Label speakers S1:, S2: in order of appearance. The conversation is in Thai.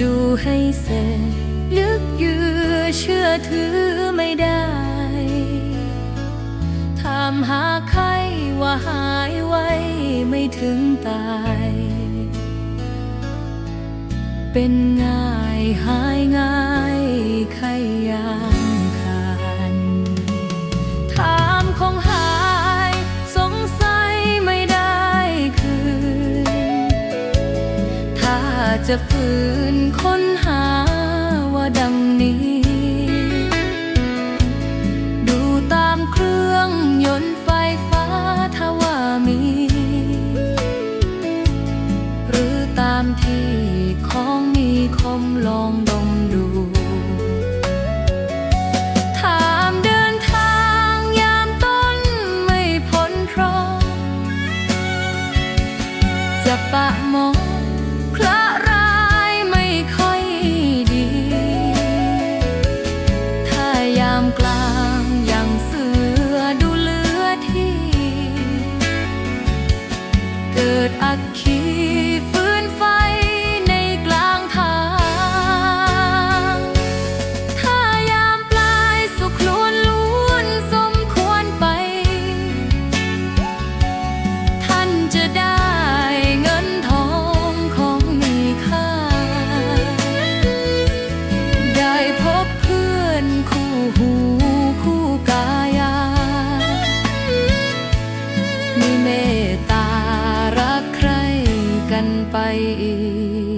S1: ดูให้เสร็จลึกเยือเชื่อถือไม่ได้ถามหาใครว่าหายไว้ไม่ถึงตาย เป็นง่ายหายง่ายใครอยาก จะฝืนค้นหาว่าดังนี้ ดูตามเครื่องยนต์ไฟฟ้าถ้าว่ามี หรือตามที่ของมีคมลองดมดูถามเดินทางยามต้นไม่พ้นเพราจะปะมอง กิ ไปอีก